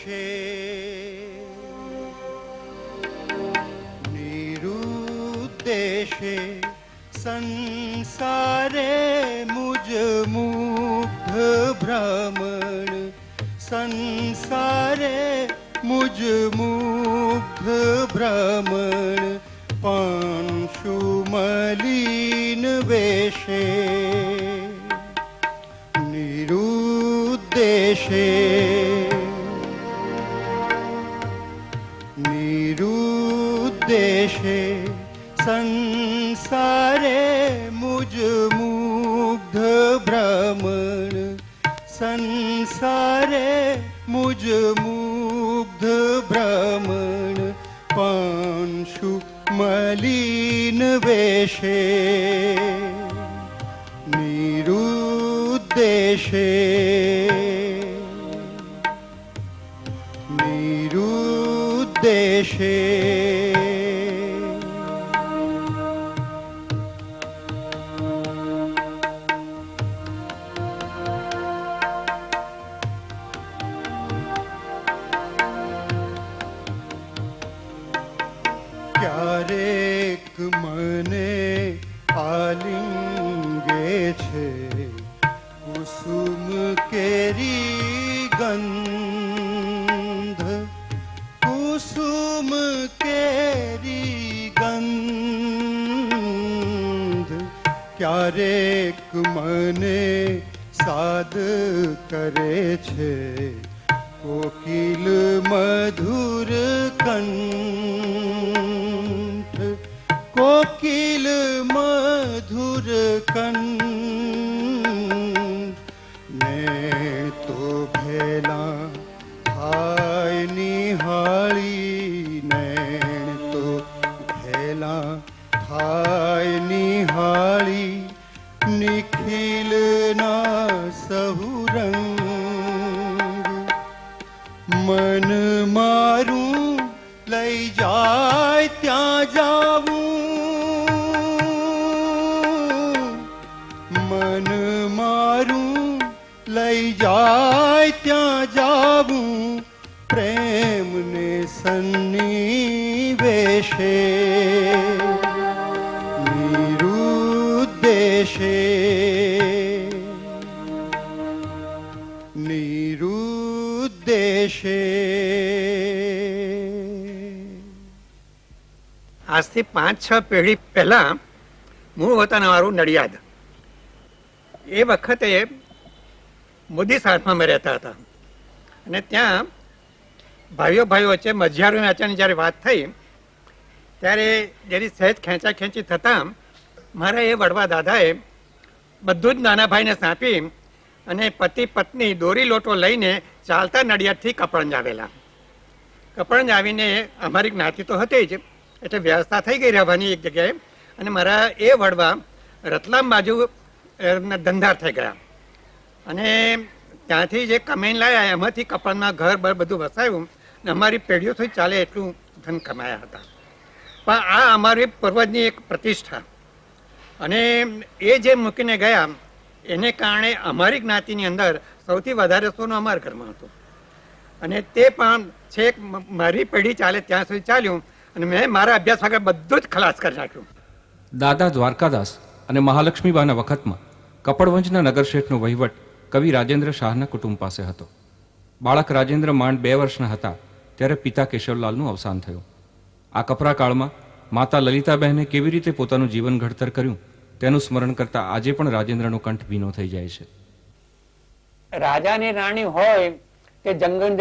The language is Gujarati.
નિરુદ્દેશે નિરુદ્દેશે સંસારે મુજ મુગ્ધ ભ્રમણ સંસારે મુજ મુગ્ધ ભ્રમણ પંશુમલીન વેશે નિરુદ્દેશે નિરુદ્દેશે સંસારે મુજ મુગ્ધ ભ્રમણ સંસારે મુજ મુગ્ધ ભ્રમણ પાંશુ મલિન વેશે નિરુદ્દેશે નિરુદ્દેશે ક્યારેક મને આલિંગે છે, કુસુમ કેરી ગંધ, કુસુમ કેરી ગંધ. ક્યારેક મને સાદ કરે છે, કોકિલ મધુર મધુર કંઠ ને તો ભેલા થાય નિહાળી નૈણ તો ભેલા થાય નિહાળી નિખિલના સહુ રંગ મન સન્નિવેશે નિરુદ્દેશે નિરુદ્દેશે આજથી પાંચ, છ પેઢી પહેલા મૂળ વતનવાળું નડિયાદ. એ વખતે મોદી સાહેબમાં અમે રહેતા હતા. અને ત્યાં ભાઈઓ ભાઈઓ વચ્ચે મજિયારું વેચાણની જ્યારે વાત થઈ, ત્યારે જેની સહેજ ખેંચા ખેંચી થતાં મારા એ વડવા દાદાએ બધું જ નાના ભાઈને સાંપી અને પતિ પત્ની દોરી લોટો લઈને ચાલતા નડિયાદથી કપડંજ આવેલા કપડંજ આવીને અમારી જ્ઞાતિ તો હતી જ, એટલે વ્યવસ્થા થઈ ગઈ રહેવાની એક જગ્યાએ અને મારા એ વડવા રતલામ બાજુ ધંધાર થઈ ગયા. અને ત્યાંથી જે કમાઈને લાયા, એમાંથી કપડાના ઘર બધું અને અમારી પેઢીઓથી ચાલે એટલું ધન કમાયા હતા. પણ આ અમારી પૂર્વજની એક પ્રતિષ્ઠા. અને એ જે મૂકીને ગયા, એને કારણે અમારી જ્ઞાતિની અંદર સૌથી વધારે સોનું અમારા ઘરમાં હતું. અને તે પણ છેક મારી પેઢી ચાલે ત્યાં સુધી ચાલ્યું અને મેં મારા અભ્યાસ વગર બધું જ ખલાસ કરી નાખ્યું. દાદા દ્વારકાદાસ અને મહાલક્ષ્મીબાના વખતમાં કપડવંજના નગરશેઠનો વહીવટ કવિ રાજેન્દ્ર શાહના કુટુંબ પાસે હતો. બાળક રાજેન્દ્ર માંડ બે વર્ષના હતા. ત્યારે પિતા કેશવલાલનું અવસાન થયું. આ કપરા કાળમાં માતા લલિતાબહેને કેવી રીતે પોતાનું જીવન ઘડતર કર્યું, તેનું સ્મરણ કરતા આજે પણ રાજેન્દ્રનો કંઠ ભીનો થઈ જાય છે. રાજા ને રાણી હોય કે જંગલ